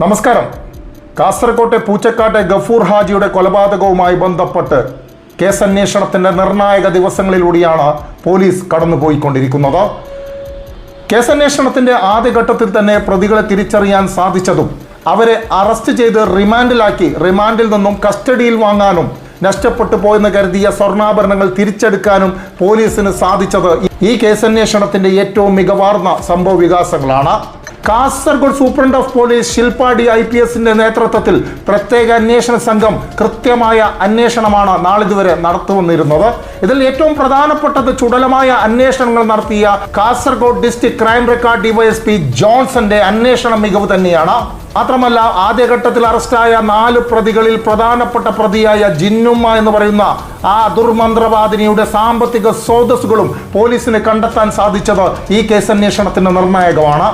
നമസ്കാരം. കാസർകോട്ടെ പൂച്ചക്കാട്ടെ ഗഫൂർ ഹാജിയുടെ കൊലപാതകവുമായി ബന്ധപ്പെട്ട് കേസന്വേഷണത്തിന്റെ നിർണായക ദിവസങ്ങളിലൂടെയാണ് പോലീസ് കടന്നുപോയിക്കൊണ്ടിരിക്കുന്നത്. കേസന്വേഷണത്തിന്റെ ആദ്യഘട്ടത്തിൽ തന്നെ പ്രതികളെ തിരിച്ചറിയാൻ സാധിച്ചതും അവരെ അറസ്റ്റ് ചെയ്ത് റിമാൻഡിലാക്കി റിമാൻഡിൽ നിന്നും കസ്റ്റഡിയിൽ വാങ്ങാനും നഷ്ടപ്പെട്ടു പോയെന്ന് കരുതിയ സ്വർണാഭരണങ്ങൾ തിരിച്ചെടുക്കാനും പോലീസിന് സാധിച്ചത് ഈ കേസന്വേഷണത്തിന്റെ ഏറ്റവും മികവാർന്ന സംഭവ വികാസങ്ങളാണ്. Kasaragod superintendent of police ശിൽപാടി I P എസിന്റെ നേതൃത്വത്തിൽ പ്രത്യേക അന്വേഷണ സംഘം കൃത്യമായ അന്വേഷണമാണ് നാളിതുവരെ നടത്തുവന്നിരുന്നത്. ഇതിൽ ഏറ്റവും പ്രധാനപ്പെട്ടത് ചുടലമായ അന്വേഷണങ്ങൾ നടത്തിയ Kasaragod district crime record DYSP ജോൺസന്റെ അന്വേഷണ മികവ് തന്നെയാണ്. മാത്രമല്ല ആദ്യഘട്ടത്തിൽ അറസ്റ്റായ നാല് പ്രതികളിൽ പ്രധാനപ്പെട്ട പ്രതിയായ ജിന്നുമ്മ എന്ന് പറയുന്ന ആ ദുർമന്ത്രവാദിനിയുടെ സാമ്പത്തിക സ്രോതസ്സുകളും പോലീസിന് കണ്ടെത്താൻ സാധിച്ചത് ഈ കേസന്വേഷണത്തിന് നിർണായകമാണ്.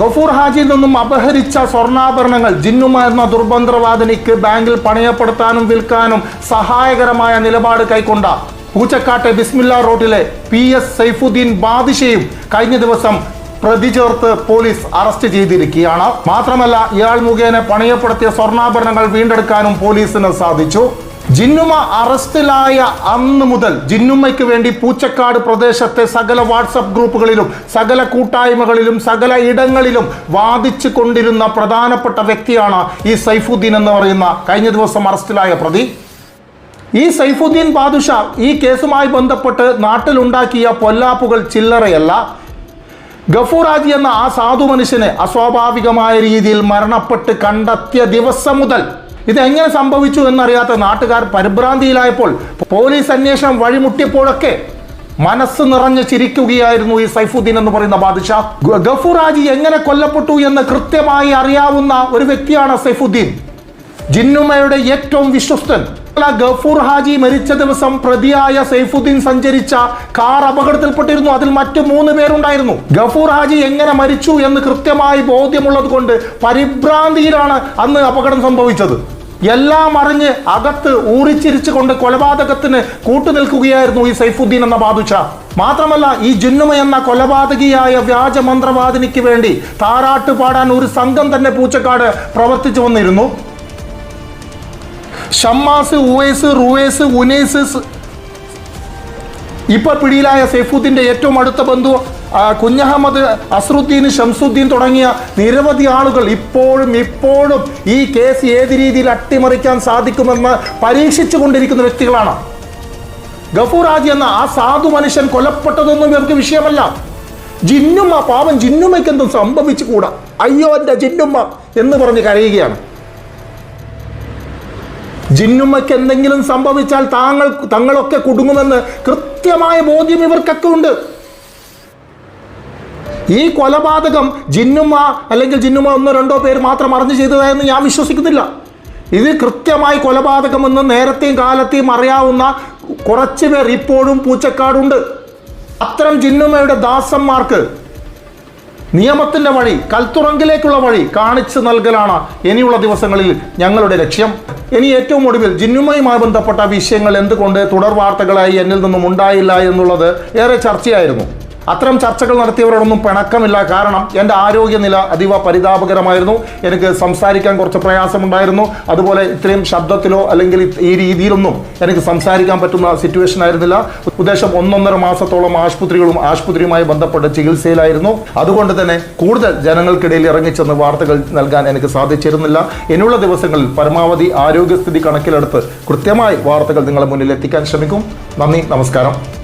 ഗഫൂർ ഹാജിയിൽ നിന്നും അപഹരിച്ച സ്വർണാഭരണങ്ങൾ ജിന്നുമ എന്ന ദുർബന്ധവാദിനിക്ക് ബാങ്കിൽ പണയപ്പെടുത്താനും വിൽക്കാനും സഹായകരമായ നിലപാട് കൈക്കൊണ്ട പൂച്ചക്കാട്ടെ ബിസ്മില്ല റോഡിലെ പി എസ് സൈഫുദ്ദീൻ ബാദിഷയും കഴിഞ്ഞ ദിവസം പ്രതി ചേർത്ത് പോലീസ് അറസ്റ്റ് ചെയ്തിരിക്കുകയാണ്. മാത്രമല്ല ഇയാൾ മുഖേന പണയപ്പെടുത്തിയ സ്വർണാഭരണങ്ങൾ വീണ്ടെടുക്കാനും പോലീസിന് സാധിച്ചു. ജിന്നുമ അറസ്റ്റിലായ അന്ന് മുതൽ ജിന്നുമ്മയ്ക്ക് വേണ്ടി പൂച്ചക്കാട് പ്രദേശത്തെ സകല വാട്സപ്പ് ഗ്രൂപ്പുകളിലും സകല കൂട്ടായ്മകളിലും സകല ഇടങ്ങളിലും വാദിച്ചു കൊണ്ടിരുന്ന പ്രധാനപ്പെട്ട വ്യക്തിയാണ് ഈ സൈഫുദ്ദീൻ എന്ന് പറയുന്ന കഴിഞ്ഞ ദിവസം അറസ്റ്റിലായ പ്രതി. ഈ സൈഫുദ്ദീൻ ബാദുഷ ഈ കേസുമായി ബന്ധപ്പെട്ട് നാട്ടിലുണ്ടാക്കിയ പൊല്ലാപ്പുകൾ ചില്ലറയല്ല. ഗഫൂറാജി എന്ന ആ സാധു മനുഷ്യനെ അസ്വാഭാവികമായ രീതിയിൽ മരണപ്പെട്ട് കണ്ടെത്തിയ ദിവസം മുതൽ ഇത് എങ്ങനെ സംഭവിച്ചു എന്നറിയാത്ത നാട്ടുകാർ പരിഭ്രാന്തിയിലായപ്പോൾ പോലീസ് അന്വേഷണം വഴിമുട്ടിയപ്പോഴൊക്കെ മനസ്സ് നിറഞ്ഞ് ചിരിക്കുകയായിരുന്നു ഈ സൈഫുദ്ദീൻ എന്ന് പറയുന്ന ബാദുഷാ. ഗഫുറാജി എങ്ങനെ കൊല്ലപ്പെട്ടു എന്ന് കൃത്യമായി അറിയാവുന്ന ഒരു വ്യക്തിയാണ് സൈഫുദ്ദീൻ. ജിന്നുമയുടെ ഏറ്റവും വിശ്വസ്തൻ. ഗഫൂർ ഹാജി മരിച്ച ദിവസം പ്രതിയായ സൈഫുദ്ദീൻ സഞ്ചരിച്ച കാർ അപകടത്തിൽപ്പെട്ടിരുന്നു. അതിൽ മറ്റു മൂന്ന് പേരുണ്ടായിരുന്നു. ഗഫൂർ ഹാജി എങ്ങനെ മരിച്ചു എന്ന് കൃത്യമായി ബോധ്യമുള്ളത് കൊണ്ട് പരിഭ്രാന്തിയിലാണ് അന്ന് അപകടം സംഭവിച്ചത്. എല്ലാം അറിഞ്ഞ് അകത്ത് ഊറിച്ചിരിച്ചുകൊണ്ട് കൊലപാതകത്തിന് കൂട്ടുനിൽക്കുകയായിരുന്നു ഈ സൈഫുദ്ദീൻ എന്ന ബാദുഷ. മാത്രമല്ല ഈ ജിന്നുമ എന്ന കൊലപാതകിയായ വ്യാജ മന്ത്രവാദിനിക്ക് വേണ്ടി താരാട്ട് പാടാൻ ഒരു സംഘം തന്നെ പൂച്ചക്കാട് പ്രവർത്തിച്ചു വന്നിരുന്നു. ഷമ്മാസ് ഉവൈസ് റുവേസ് ഉനൈസ് ഇപ്പൊ പിടിയിലായ സൈഫുദ്ദീന്റെ ഏറ്റവും അടുത്ത ബന്ധു കുഞ്ഞഹമ്മദ് അസറുദ്ദീൻ ഷംസുദ്ദീൻ തുടങ്ങിയ നിരവധി ആളുകൾ ഇപ്പോഴും ഇപ്പോഴും ഈ കേസ് ഏത് രീതിയിൽ അട്ടിമറിക്കാൻ സാധിക്കുമെന്ന് പരീക്ഷിച്ചു കൊണ്ടിരിക്കുന്ന വ്യക്തികളാണ്. ഗഫൂർ ഹാജി എന്ന ആ സാധു മനുഷ്യൻ കൊല്ലപ്പെട്ടതൊന്നും ഇവർക്ക് വിഷയമല്ല. ജിന്നുമ്മ പാവം ജിന്നുമ്മയ്ക്ക് എന്തും സംഭവിച്ചുകൂടാ? അയ്യോ എന്റെ ജിന്നുമ്മ എന്ന് പറഞ്ഞ് കരയുകയാണ്. ജിന്നുമ്മയ്ക്ക് എന്തെങ്കിലും സംഭവിച്ചാൽ താങ്കൾ തങ്ങളൊക്കെ കുടുങ്ങുമെന്ന് കൃത്യമായ ബോധ്യം ഇവർക്കൊക്കെ ഉണ്ട്. ഈ കൊലപാതകം ജിന്നുമ്മ അല്ലെങ്കിൽ ജിന്നുമ്മ ഒന്നോ രണ്ടോ പേര് മാത്രം അറിഞ്ഞു ചെയ്തതായെന്ന് ഞാൻ വിശ്വസിക്കുന്നില്ല. ഇത് കൃത്യമായി കൊലപാതകമെന്ന് നേരത്തെയും കാലത്തെയും അറിയാവുന്ന കുറച്ച് പേർ ഇപ്പോഴും പൂച്ചക്കാടുണ്ട്. അത്തരം ജിന്നുമ്മയുടെ ദാസന്മാർക്ക് നിയമത്തിന്റെ വഴി കൽത്തുറങ്കിലേക്കുള്ള വഴി കാണിച്ചു നൽകലാണ് ഇനിയുള്ള ദിവസങ്ങളിൽ ഞങ്ങളുടെ ലക്ഷ്യം. ഇനി ഏറ്റവും ഒടുവിൽ ജിന്നുമയുമായി ബന്ധപ്പെട്ട വിഷയങ്ങൾ എന്തുകൊണ്ട് തുടർ വാർത്തകളായി എന്നിൽ നിന്നും ഉണ്ടായില്ല എന്നുള്ളത് ഏറെ ചർച്ചയായിരുന്നു. അത്തരം ചർച്ചകൾ നടത്തിയവരോടൊന്നും പിണക്കമില്ല. കാരണം എന്റെ ആരോഗ്യനില അതീവ പരിതാപകരമായിരുന്നു. എനിക്ക് സംസാരിക്കാൻ കുറച്ച് പ്രയാസമുണ്ടായിരുന്നു. അതുപോലെ ഇത്രയും ശബ്ദത്തിലോ അല്ലെങ്കിൽ ഈ രീതിയിലൊന്നും എനിക്ക് സംസാരിക്കാൻ പറ്റുന്ന സിറ്റുവേഷൻ ആയിരുന്നില്ല. ഉദ്ദേശം ഒന്നൊന്നര മാസത്തോളം ആശുപത്രികളും ആശുപത്രിയുമായി ബന്ധപ്പെട്ട് ചികിത്സയിലായിരുന്നു. അതുകൊണ്ട് തന്നെ കൂടുതൽ ജനങ്ങൾക്കിടയിൽ ഇറങ്ങിച്ചെന്ന് വാർത്തകൾ നൽകാൻ എനിക്ക് സാധിച്ചിരുന്നില്ല. ഇനിയുള്ള ദിവസങ്ങളിൽ പരമാവധി ആരോഗ്യസ്ഥിതി കണക്കിലെടുത്ത് കൃത്യമായി വാർത്തകൾ നിങ്ങളുടെ മുന്നിൽ എത്തിക്കാൻ ശ്രമിക്കും. നന്ദി നമസ്കാരം.